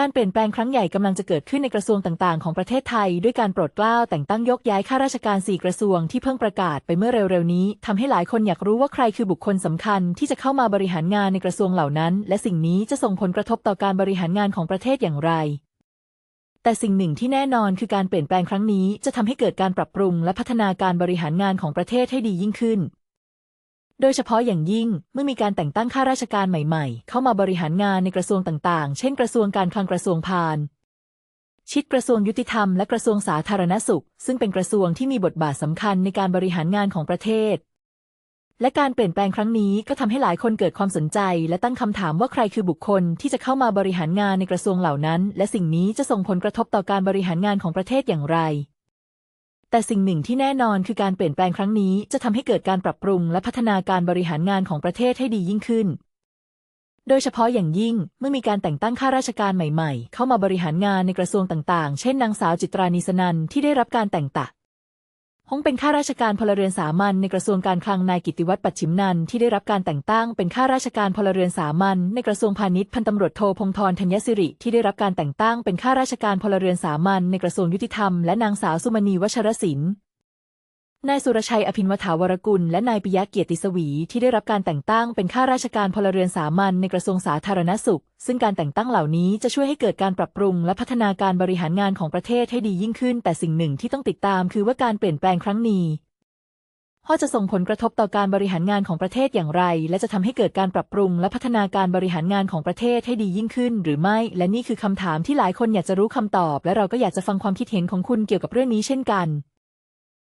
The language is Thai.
การเปลี่ยนแปลงครั้งใหญ่กำลังจะเกิดขึ้นในกระทรวงต่างๆ ของประเทศไทย ด้วยการโปรดเกล้าแต่งตั้งยกย้ายข้าราชการ4กระทรวงที่เพิ่งประกาศไปเมื่อเร็วๆนี้ทำให้หลายคนอยากรู้ว่าใครคือบุคคลสำคัญ ที่จะเข้ามาบริหารงานในกระทรวงเหล่านั้น และสิ่งนี้จะส่งผลกระทบต่อการบริหารงานของประเทศอย่างไร แต่สิ่งหนึ่งที่แน่นอนคือการเปลี่ยนแปลงครั้งนี้ จะทำให้เกิดการปรับปรุง และพัฒนาการบริหารงานของประเทศให้ดียิ่งขึ้น โดยเฉพาะอย่างยิ่งเมื่อมีการแต่งตั้งข้าราชการใหม่ๆ เข้ามาบริหารงานในกระทรวงต่างๆ เช่นกระทรวงการคลังกระทรวงพาณิชย์ชิดกระทรวงยุติธรรมและกระทรวงสาธารณสุข ซึ่งเป็นกระทรวงที่มีบทบาทสำคัญในการบริหารงานของประเทศ และการเปลี่ยนแปลงครั้งนี้ก็ทำให้หลายคนเกิดความสนใจ และตั้งคำถามว่าใครคือบุคคลที่จะเข้ามาบริหารงานในกระทรวงเหล่านั้น และสิ่งนี้จะส่งผลกระทบต่อการบริหารงานของประเทศอย่างไร แต่สิ่งหนึ่งที่แน่นอนคือการเปลี่ยนแปลงครั้งนี้จะทำให้เกิดการปรับปรุงและพัฒนาการบริหารงานของประเทศให้ดียิ่งขึ้น โดยเฉพาะอย่างยิ่งเมื่อมีการแต่งตั้งข้าราชการใหม่ ๆ เข้ามาบริหารงานในกระทรวงต่างๆ เช่นนางสาวจิตรานิสนันที่ได้รับการแต่งตั้ง ฮงเป็นข้าราชการพลเรือนสามัญในกระทรวงการคลังนายกิติวัตรปัจฉิมนันท์ที่ได้รับการแต่งตั้งเป็นข้าราชการพลเรือนสามัญในกระทรวงพาณิชย์พันตำรวจโทพงธรธัญสิริที่ได้รับการแต่งตั้งเป็นข้าราชการพลเรือนสามัญในกระทรวงยุติธรรมและนางสาวสุมณีวัชรศิลป์ นายสุรชัยอภินวถาวรกุล และนายปิยะเกียรติสวีที่ได้รับการแต่งตั้งเป็นข้าราชการพลเรือนสามัญในกระทรวงสาธารณสุข ซึ่งการแต่งตั้งเหล่านี้จะช่วยให้เกิดการปรับปรุง และพัฒนาการบริหารงานของประเทศให้ดียิ่งขึ้น แต่สิ่งหนึ่งที่ต้องติดตามคือว่าการเปลี่ยนแปลงครั้งนี้พอจะส่งผลกระทบต่อการบริหารงานของประเทศอย่างไร และจะทำให้เกิดการปรับปรุง และพัฒนาการบริหารงานของประเทศให้ดียิ่งขึ้น หรือไม่ และนี่คือคำถามที่หลายคนอยากจะรู้คำตอบ และเราก็อยากจะฟังความคิดเห็นของคุณเกี่ยวกับเรื่องนี้เช่นกัน